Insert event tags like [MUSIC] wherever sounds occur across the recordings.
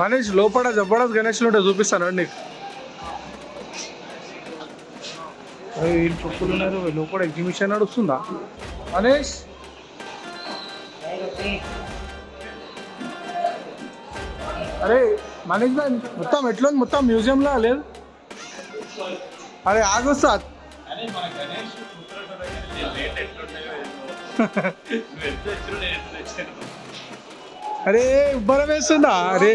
మనీష్ లోపల జబర్దస్త్ గణేష్లు ఉంటే చూపిస్తాను అండి నీకు అరే, వీళ్ళు చెప్పులు ఉన్నారు లోపల ఎగ్జిబిషన్ నడుస్తుందా? మనీష్? అరే మనీష్ భాయ్ మొత్తం ఎట్లుంది? మొత్తం మ్యూజియంలో లేదు? అరే ఆగొస్తా [LAUGHS] [LAUGHS] అరే ఉబ్బరం వేస్తుందా? అరే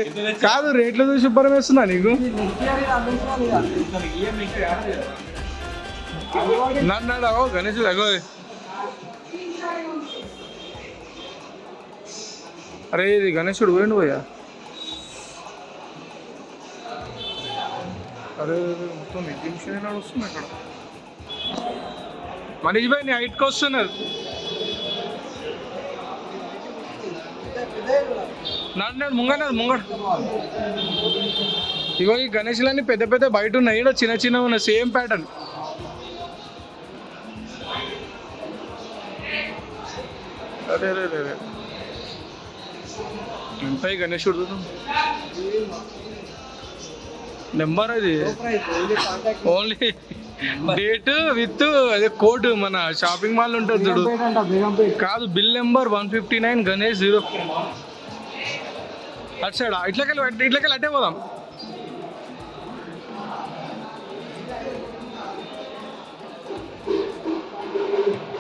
కాదు రేట్లు చూసి ఉబ్బరం వేస్తుందా నీకు? నన్ను అడగో గణేష్ అగో. అరే ఇది గణేశుడు పోయిండు పోయా? అరే మొత్తం ఎగ్జిబిషన్ వస్తుంది అక్కడ? మనీష్ భాయ్ నీ హైట్కి వస్తున్నారు. నాడు నాడు ముంగడు ముంగడు ఇగో ఈ గణేష్లన్నీ పెద్ద పెద్ద బయట ఉన్నాయి ఈడ చిన్న చిన్న ఉన్నాయి సేమ్ ప్యాటర్న్ అరే అరే అరే అరే. ఎంత ఈ గణేశుడు నెంబర్ అది. ఓన్లీ డేట్ విత్ అదే కోడ్ మన షాపింగ్ మాల్ ఉంటుంది చూడు. కాదు bill number one fifty nine Ganesh zero అటు సైడ్? ఇట్లకెళ్ళి ఇట్లకెళ్ళి అట్టే పోదాం.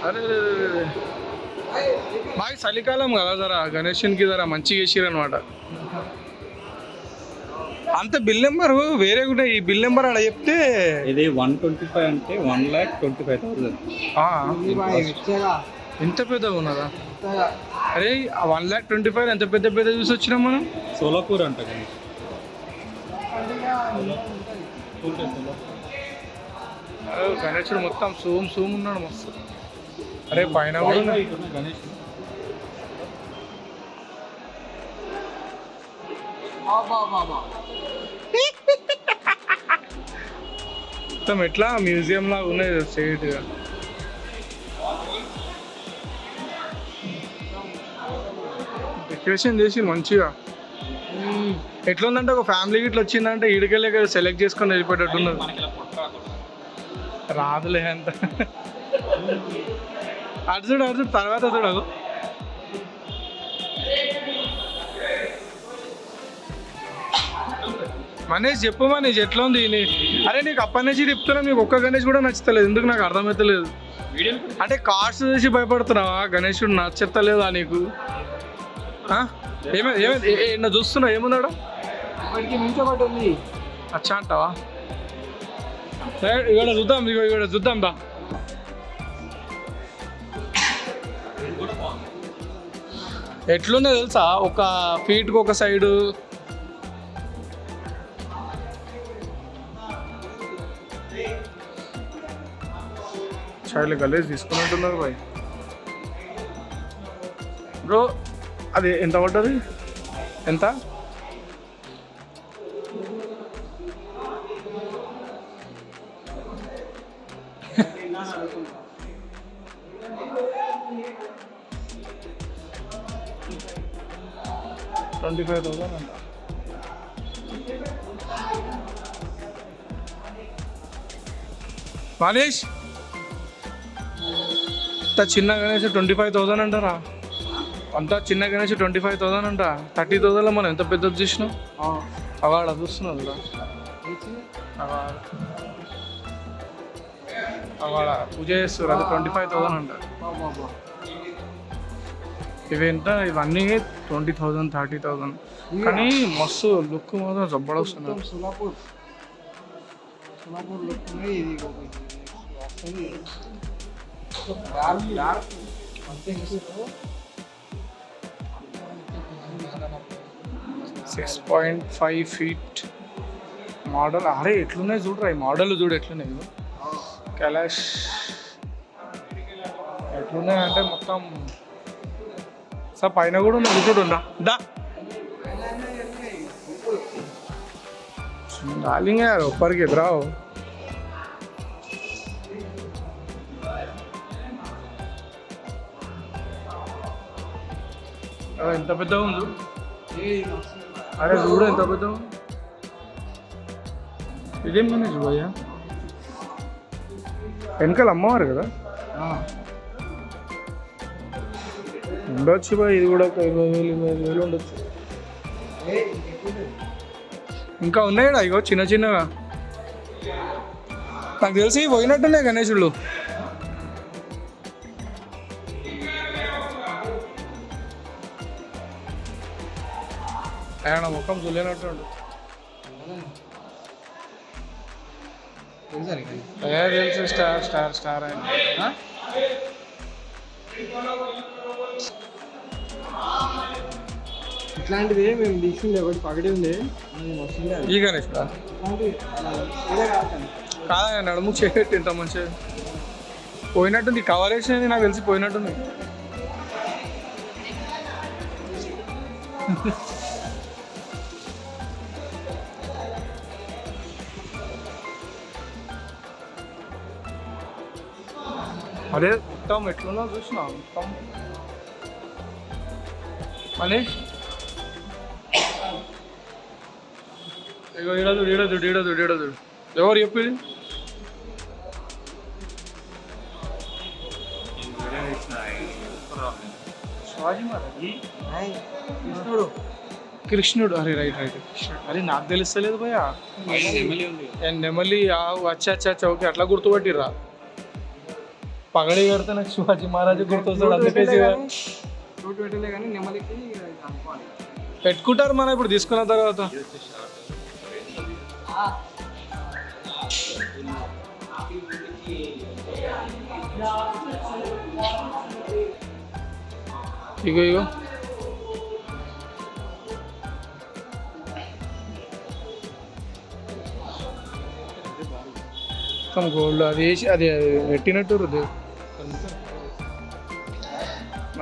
అరే. బాగా చలికాలం కదా జరా. గణేషన్కి జరా మంచిగా వేసిరు అనమాట అంత బిల్ నెంబర్ వేరే కూడా ఈ బిల్ నెంబర్ అలా చెప్తే ఇది వన్ ట్వంటీ ఫైవ్ అంటే one lakh twenty five thousand. ఎంత పెద్దగా ఉన్నదా? అరే వన్ ల్యాక్ ట్వంటీ ఫైవ్ ఎంత పెద్ద పెద్ద చూసి వచ్చినాం మనం? సోలాపూర్ అంట గణేశుడు మొత్తం సూమ్ సూమ్ ఉన్నాడు మస్తు. అరే పైన కూడా ఉన్నాయి. గణేష్ మొత్తం ఎట్లా? మ్యూజియం లాగా ఉన్నది స్ట్రైట్ డెకరేషన్ చేసి మంచిగా. ఎట్లుందంటే ఒక ఫ్యామిలీ ఇట్లా వచ్చిందంటే ఈడికెళ్ళి సెలెక్ట్ చేసుకొని వెళ్ళిపోయేటట్టున్నది. రాదులే అంత. అటు చూడు అటు చూడు తర్వాత చూడదు మనీష్ చెప్పు మనీష్ ఎట్లా ఉంది అరే నీకు అప్పటి నుంచి చెప్తున్నా నీకు ఒక్క గణేష్ కూడా నచ్చుతలేదు. ఎందుకు నాకు అర్థమవుతలేదు అంటే కాస్ట్ చూసి భయపడుతున్నావా? గణేషుడు నచ్చతలేదా నీకు? ఆ? ఏమే ఏమే ఏ- ఏ- నా చూస్తున్నా ఏమున్నాడు? ఇప్పటికి మించబడ్డది అచ్చా అంటావా? ఇక్కడ చూద్దాం ఇగో ఇక్కడ చూద్దాం దా. ఎట్లుందో తెలుసా? ఒక ఫీట్కి ఒక సైడు. చైల్డ్ గలేజ్ తీసుకున్నట్టున్నారు బాయ్. బ్రో అది ఎంత పడ్డది? ఎంత? ట్వంటీ ఫైవ్ థౌసండ్ అంట. మనీష్ చిన్న గణేష్ ట్వంటీ ఫైవ్ థౌసండ్ అంటారా? అంత చిన్న గణేష్ ట్వంటీ ఫైవ్ థౌసండ్ అంట థర్టీ థౌసండ్లో మనం ఎంత పెద్దది చూసినాం? అవాడ చూస్తున్నావు కదా అవాడ పూజ చేస్తారు అది ట్వంటీ ఫైవ్ థౌసండ్ అంట ఇవి ఎంత? ఇవన్నీ ట్వంటీ థౌసండ్ థర్టీ థౌసండ్ కానీ మస్తు లుక్ మాత్రం జబ్బడొస్తుంది మొత్తం సోలాపూర్. సోలాపూర్ లుక్ ఇది six point five feet model అరే ఎట్లున్నాయి చూడరా ఈ మోడల్ చూడు ఎట్లున్నాయి. కైలాష్ ఎట్లున్నాయి అంటే మొత్తం సార్ పైన కూడా ఉన్నాయి చూడు డా డార్లింగ్ యార్ ఒప్పరికి ఎదురావు. ఎంత పెద్దగా ఉంది? అరే చూడు ఎంత పెద్ద ఇదేం గణేష్ భయ్యా? వెనకాల అమ్మవారు కదా? ఉండొచ్చు బాయ్ ఇది కూడా ఒక ఇరవై వేలు ఇరవై ఐదు వేలు ఉండొచ్చు. ఇంకా ఉన్నాయా ఇగో చిన్న చిన్నగా. నాకు తెలిసి పోయినట్టున్నాయి గణేశుళ్ళు ఆయన ముఖం చూలేనట్టు తెలుసా స్టార్ స్టార్ స్టార్ ఆయన? ఇట్లాంటిది మేము తీసుకుండే ఒకటి పగడి ఉంది. ఈ గణేష్ కాదా. నడుము చేయట్టు ఇంత మంచిగా. పోయినట్టుంది కవర్ వేసినది నాకు తెలిసి పోయినట్టుంది. [LAUGHS] అదే మొత్తం ఎట్లున్నా చూసిన మొత్తం మనీష్? ఇగో ఈడదు ఈడదు ఎవరు చెప్పింది కృష్ణుడు కృష్ణుడు. అరే రైట్ రైట్. అరే నాకు తెలుస్తలేదు ఆవు అచ్చా అచ్చా అచ్చా ఓకే అట్లా గుర్తుపట్టిర్రా? పగడి కడితే నాకు శివాజీ మహారాజు గుర్తొస్తాడు అందుకే శివ- చోటు పెట్టలే కానీ నెమ్మదికి అనుకోవాలి పెట్టుకుంటారు మనం ఇప్పుడు తీసుకున్న తర్వాత ఇగో ఇగో మొత్తం గోల్డ్ అది వేసి అది అది పెట్టినట్టు రుద్దు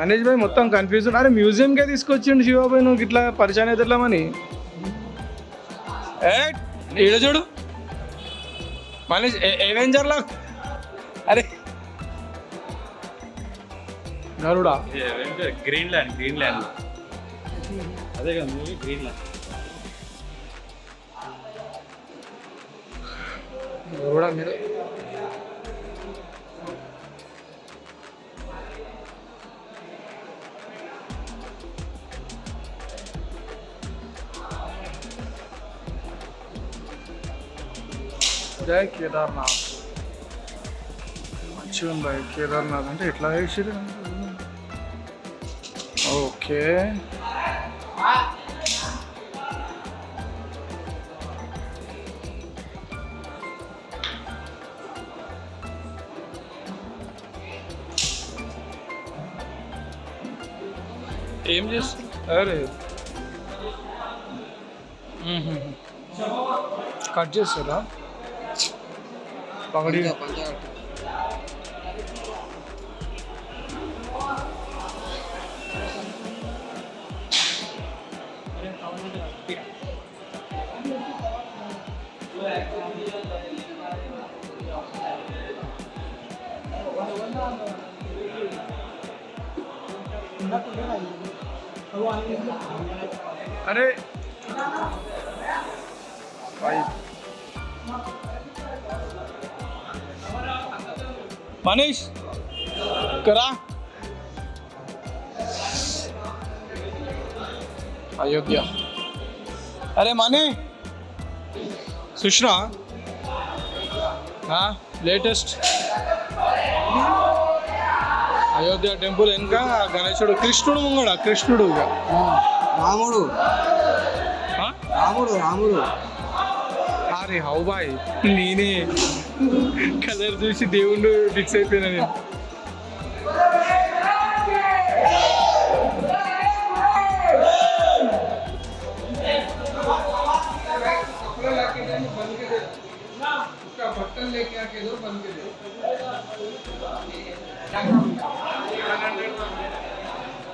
మనీష్ భాయ్ మొత్తం కన్ఫ్యూజ్ అరే మ్యూజియంకే తీసుకొచ్చిండు శివాబాయ్ నువ్వు ఇట్లా పరిచయం ఏ ఈడ చూడు. మనీష్ ఏవెంజర్లా అరే. Garuda. Green land green land అదే కదా మూవీ గ్రీన్ ల్యాండ్ గరుడా మీద జై కేదార్నాథ్ మంచిగా ఉంది భయ్ కేదార్నాథ్ అంటే ఎట్లా వేసిరు ఓకే ఏం చేస్తుంది అరే కట్ చేస్తారా పగడి పంచగట్టు అరే మనీష్ కరా అయోధ్య. అరే మనీ. సుష్నా లేటెస్ట్. అయోధ్య టెంపుల్ వెనుక గణేశుడు కృష్ణుడు ముంగడ కృష్ణుడు రాముడు? రాముడు రాముడు. అరే హౌ బాయ్. నేనే. కలర్ చూసి దేవుళ్ళు ఫిక్స్ అయిపోయినా నేను.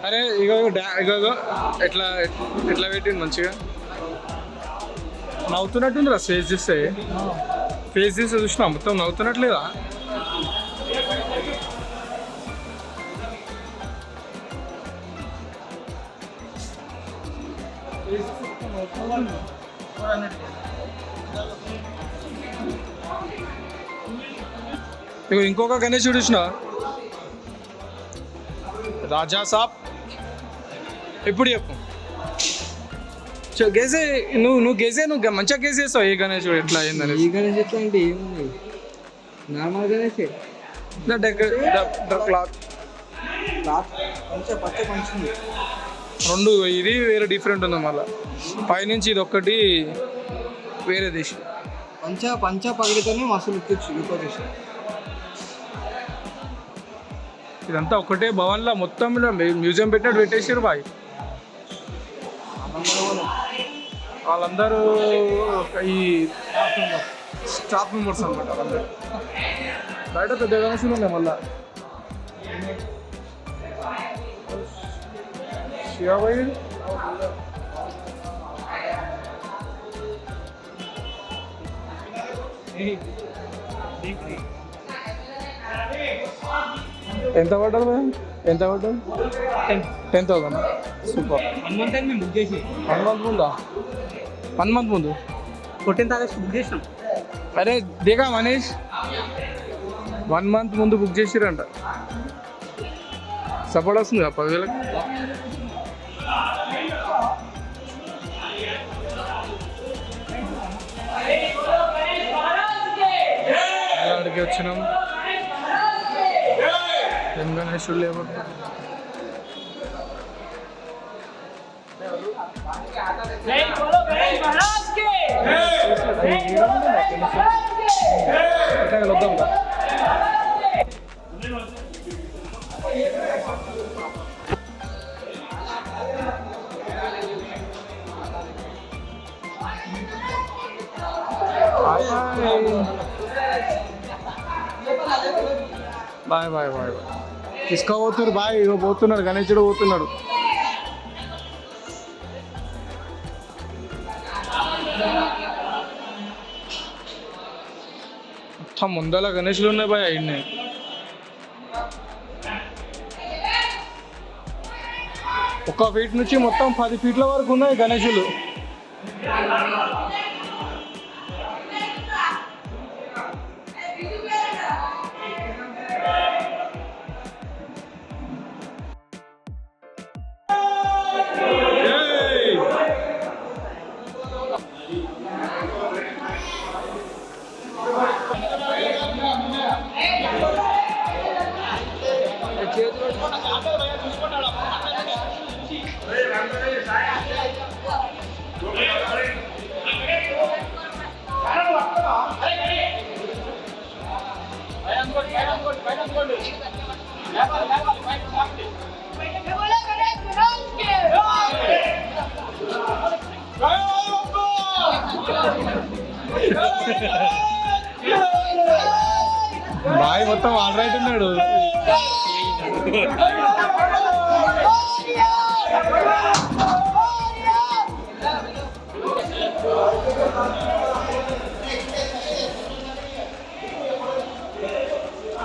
అరే ఇగో ఇగో ఎట్లా ఎట్లా పెట్టింది మంచిగా? నవ్వుతున్నట్టుంది రా ఫేస్ చూస్తే. ఫేస్ చేసి చూసిన మొత్తం నవ్వుతున్నట్లేదా? ఇంకొక గణేష్ చూసిన? రాజా సాబ్. ఎప్పుడు చెప్పు? గేసే నువ్వు నువ్వు గేసే నువ్వు మంచిగా గేసేస్తావు ఏ గణేష్ ఎట్లా అయిందని ఈ గణేష్ ఎట్లా అంటే ఏముంది? నార్మల్ గణేషే. క్లాత్. రెండు ఇది వేరే డిఫరెంట్ ఉంది మళ్ళీ. పైనుంచి ఇది ఒక్కటి వేరే దేశం. పంచ పంచ పగిలితోనే మస్తు లుక్ ఇచ్చి ఇదంతా ఒకటే భవన్లో మొత్తం మ్యూజియం పెట్టినట్టు పెట్టేసారు బాయ్. వాళ్ళందరూ ఈ స్టాఫ్ మెంబర్స్ అనమాట వాళ్ళందరూ. బయట పెద్ద ఉన్నాయి మళ్ళా. శివబాయి ఎంత పడ్డది భయ్యా? ఎంత పడ్డది ten. Thousand. Super one month అయింది మేము బుక్ చేసి. వన్ మంత్ ముందా? వన్ మంత్ ముందు. ఫోర్టీన్త్ ఆగస్ట్ బుక్ చేసినాం. అరే దిగా మనీష్? వన్ మంత్ ముందు బుక్ చేసిరంట. సపోర్ట్ వస్తుంది కదా పదివేలకు అడిగి వచ్చినాం. ఏం గణేశుడు లేవు. जय బాయ్ బాయ్ బాయ్ బాయ్. ఇసుక పోతున్నారు బాయ్. ఇక పోతున్నాడు గణేశుడు పోతున్నాడు. మొత్తం ముందల గణేషులు ఉన్నాయి బాయ్ అయినాయి ఒక ఫీట్ నుంచి మొత్తం పది ఫీట్ల వరకు ఉన్నాయి గణేషులు. బాయ్ మొత్తం ఆల్రైట్ ఉన్నాడు.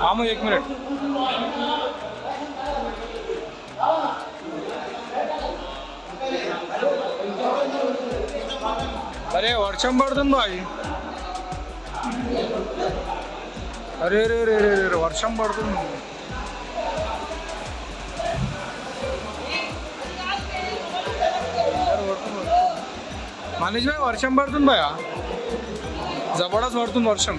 ఆమె ఎక్ మినిట్. अरे वर्षम पडतो ना भाई। अरे अरे अरे अरे अरे वर्षम पडतो मानेश भाई वर्षम पडतो ना भया। जबरदस्त वरतून वर्षम